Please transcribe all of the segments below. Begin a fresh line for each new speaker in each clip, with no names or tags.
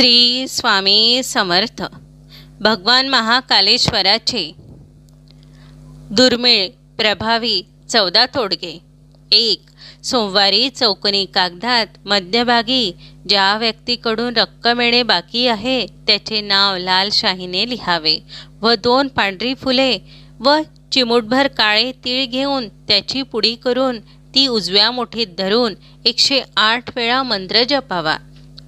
श्री स्वामी समर्थ. भगवान महाकालेश्वराचे. दुर्मिळ प्रभावी चौदा तोडगे. एक सोमवारी चौकनी कागदात मध्यभागी ज्या व्यक्तीकडून रक्कम येणे बाकी आहे त्याचे नाव लाल शाहीने लिहावे व दोन पांढरी फुले व चिमूटभर काळे तीळ घेऊन त्याची पुडी करून ती उजव्या मुठीत धरून एकशे आठ वेळा मंत्र जपावा.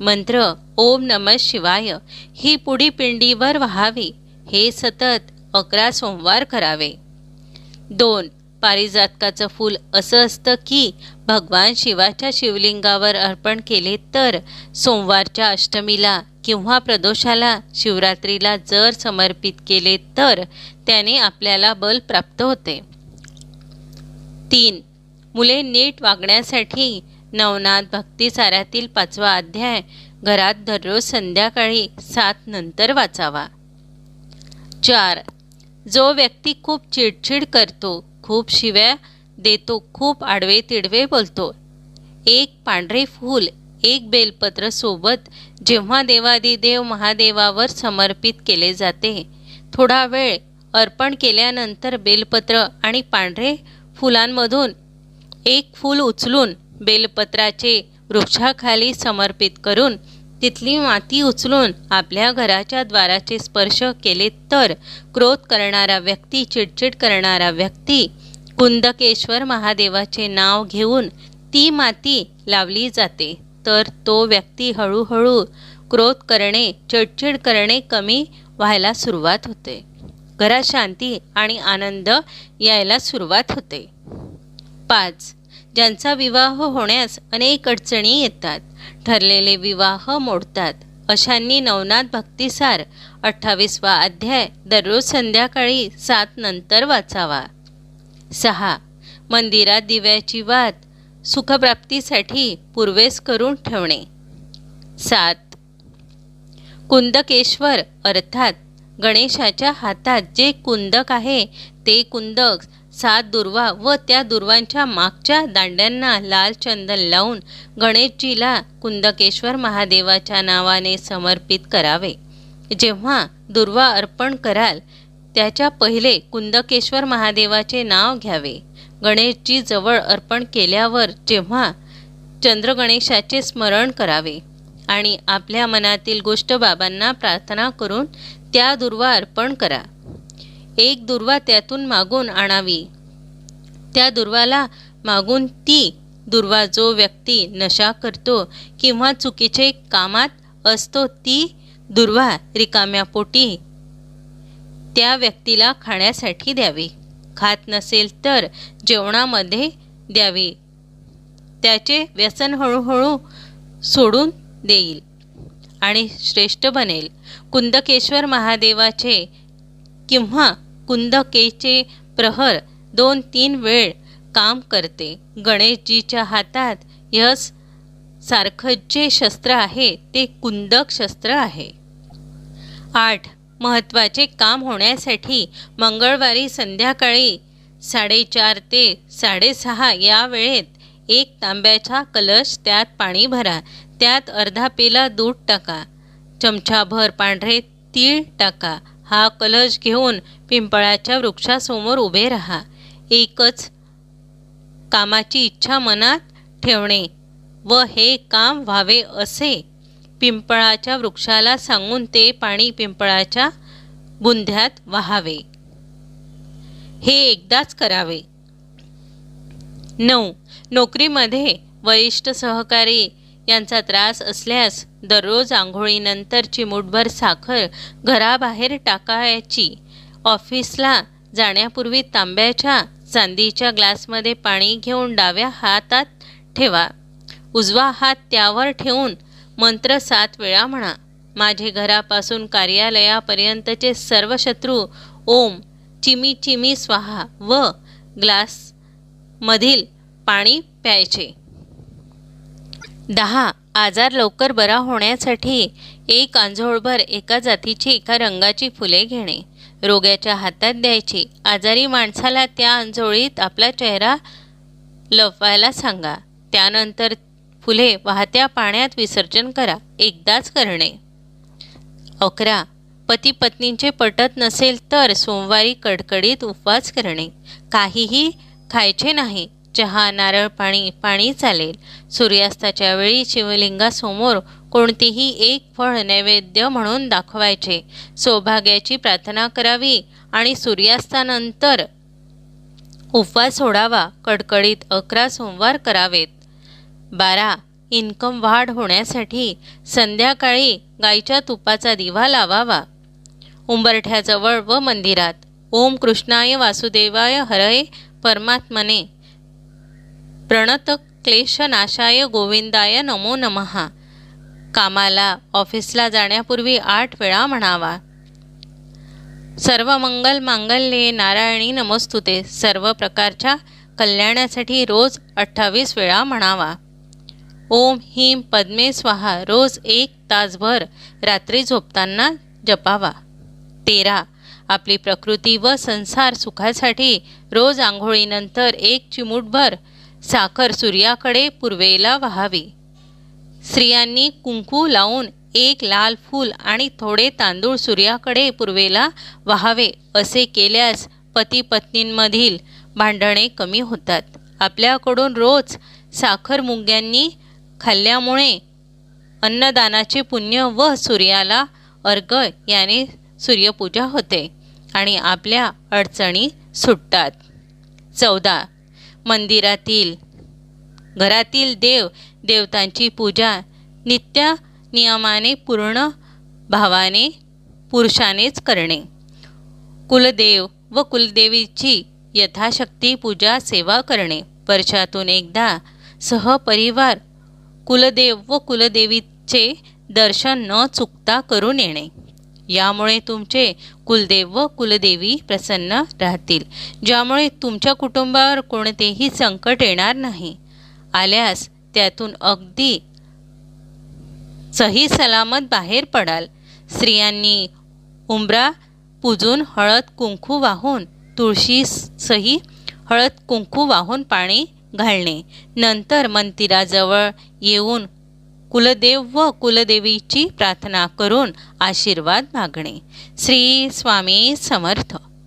मंत्र ओम नम शिवाय ही पुडी पिंडीवर व्हावी हे सतत अकरा सोमवार करावे. दोन पारिजातकाचं फूल असं असतं की भगवान शिवाच्या शिवलिंगावर अर्पण केले तर सोमवारच्या अष्टमीला किंवा प्रदोषाला शिवरात्रीला जर समर्पित केले तर त्याने आपल्याला बल प्राप्त होते. तीन मुले नीट वागण्यासाठी नवनाथ भक्तिसारातील पाचवा अध्याय. घरात दररोज संध्याकाळी सात नंतर वाचावा. चार. जो व्यक्ती खूप चिडचिड करतो खूप शिव्या देतो खूप आडवे तिडवे बोलतो. एक पांढरे फूल एक बेलपत्र सोबत जेव्हा देवादिदेव महादेवावर समर्पित केले जाते थोडा वेळ अर्पण केल्यानंतर बेलपत्र आणि पांढरे फुलांमधून एक फूल उचलून बेलपत्राचे वृक्षाखाली समर्पित करून तिथली माती उचलून आपल्या घराच्या द्वाराचे स्पर्श केले तर क्रोध करणारा व्यक्ती चिडचिड करणारा व्यक्ती कुंदकेश्वर महादेवाचे नाव घेऊन ती माती लावली जाते. तर तो व्यक्ती हळूहळू क्रोध करणे चिडचिड करणे कमी व्हायला सुरुवात होते. घरात शांती आणि आनंद यायला सुरुवात होते. पाच ज्यांचा विवाह होण्यास अनेक अडचणी येतात. ठरलेले विवाह मोडतात. अशांनी नवनाथ भक्तिसार अठ्ठावीसवा अध्याय दररोज संध्याकाळी सात नंतर वाचावा. सहा. मंदिरात दिव्याची वात सुखप्राप्तीसाठी पूर्वेस करून ठेवणे. सात. कुंदकेश्वर अर्थात गणेशाच्या हातात जे कुंदक आहे ते कुंदक सात दुर्वा व त्या दुर्वांच्या मागच्या दांड्यांना लाल चंदन लावून गणेशजीला कुंदकेश्वर महादेवाच्या नावाने समर्पित करावे. जेव्हा दुर्वा अर्पण कराल त्याच्या पहिले कुंदकेश्वर महादेवाचे नाव घ्यावे. गणेशजी जवळ अर्पण केल्यावर जेव्हा चंद्रगणेशाचे स्मरण करावे आणि आपल्या मनातील गोष्ट बाबांना प्रार्थना करून त्या दुर्वा अर्पण करा. एक दुर्वा त्यातून मागून आणावी. त्या दुर्वाला मागून ती दुर्वा जो व्यक्ती नशा करतो किंवा चुकीचे कामात असतो ती दुर्वा रिकाम्या पोटी त्या व्यक्तीला खाण्यासाठी द्यावी. खात नसेल तर जेवणामध्ये द्यावी. त्याचे व्यसन हळूहळू सोडून देईल आणि श्रेष्ठ बनेल. कुंदकेश्वर महादेवाचे किंवा कुंदकेचे प्रहर दोन तीन वेळ काम करते. गणेशजीच्या हातात यस सारखं जे शस्त्र आहे ते कुंदक शस्त्र आहे. आठ. महत्त्वाचे काम होण्यासाठी मंगळवारी संध्याकाळी साडेचार ते साडेसहा या वेळेत एक तांब्याचा कलश त्यात पाणी भरा त्यात अर्धा पेला दूध टाका. चमचाभर पांढरे तीळ टाका. हा कलश घेऊन पिंपळाच्या वृक्षासमोर उभे राहा. एकच कामाची इच्छा मनात ठेवणे व हे काम व्हावे असे. पिंपळाच्या वृक्षाला सांगून ते पाणी पिंपळाच्या बुंध्यात वाहावे. हे एकदाच करावे. नऊ. नोकरीमध्ये वरिष्ठ सहकारी यांचा त्रास असल्यास दररोज आंघोळीनंतर चिमूटभर साखर घराबाहेर टाकायची. ऑफिसला जाण्यापूर्वी तांब्याच्या चांदीच्या ग्लासमध्ये पाणी घेऊन डाव्या हातात ठेवा. उजवा हात त्यावर ठेवून मंत्र सात वेळा म्हणा. माझे घरापासून कार्यालयापर्यंतचे सर्व शत्रू ओम चिमी चिमी स्वाहा व ग्लासमधील पाणी प्यायचे. दहा. आजार लवकर बरा होण्यासाठी एक आंझोळभर एका जातीची एका रंगाची फुले घेणे. रोग्याच्या हातात द्यायची. आजारी माणसाला त्या आंजोळीत आपला चेहरा लपवायला सांगा. त्यानंतर फुले वाहत्या पाण्यात विसर्जन करा. एकदाच करणे. अकरा. पती पत्नींचे पटत नसेल तर सोमवारी कडकडीत उपवास करणे. काहीही खायचे नाही. चहा नारळ पाणी पाणी चालेल. सूर्यास्ताच्या वेळी शिवलिंगासमोर कोणतेही एक फळ नैवेद्य म्हणून दाखवायचे. सौभाग्याची प्रार्थना करावी आणि सूर्यास्तानंतर उपवास सोडावा कडकडीत अकरा सोमवार करावेत. बारा इन्कम वाढ होण्यासाठी संध्याकाळी गाईच्या तुपाचा दिवा लावावा. उंबरठ्याजवळ व मंदिरात. ओम कृष्णाय वासुदेवाय हरय परमात्मने. प्रणत क्लेशनाशाय गोविंदाय नमो नमहा कामाला ऑफिसला जाण्यापूर्वी आठ वेळा म्हणावा. सर्व मंगल मांगल्ये नारायणी नमस्तुते. सर्व प्रकारच्या कल्याणासाठी रोज अठ्ठावीस वेळा म्हणावा. ओम हिम पद्मे स्वाहा. रोज एक तासभर रात्री झोपताना जपावा. तेरा. आपली प्रकृती व संसार सुखासाठी रोज आंघोळीनंतर एक चिमूटभर साखर सूर्याकडे पूर्वेला व्हावी. स्त्रियांनी कुंकू लावून एक लाल फूल आणि थोडे तांदूळ सूर्याकडे पूर्वेला वाहावे असे केल्यास पती पत्नींमधील भांडणे कमी होतात. आपल्याकडून रोज साखर मुंग्यांनी खाल्ल्यामुळे अन्नदानाचे पुण्य व सूर्याला अर्घ याने सूर्यपूजा होते आणि आपल्या अडचणी सुटतात. चौदा. मंदिरातील घरातील देव देवतांची पूजा नित्य नियमाने पूर्ण भावाने पुरुषानेच करणे. कुलदेव व कुलदेवीची यथाशक्ती पूजा सेवा करणे. वर्षातून एकदा सहपरिवार कुलदेव व कुलदेवीचे दर्शन न चुकता करून येणे. यामुळे तुमचे कुलदेव व कुलदेवी प्रसन्न राहतील. ज्यामुळे तुमच्या कुटुंबावर कोणतेही संकट येणार नाही. आल्यास त्यातून अगदी सही सलामत बाहेर पडाल. स्त्रियांनी उंबरा पुजून हळद कुंकू वाहून तुळशी सही हळद कुंकू वाहून पाणी घालणे. नंतर मंदिराजवळ येऊन कुलदेव व कुलदेवीची प्रार्थना करून आशीर्वाद मागणे. श्री स्वामी समर्थ.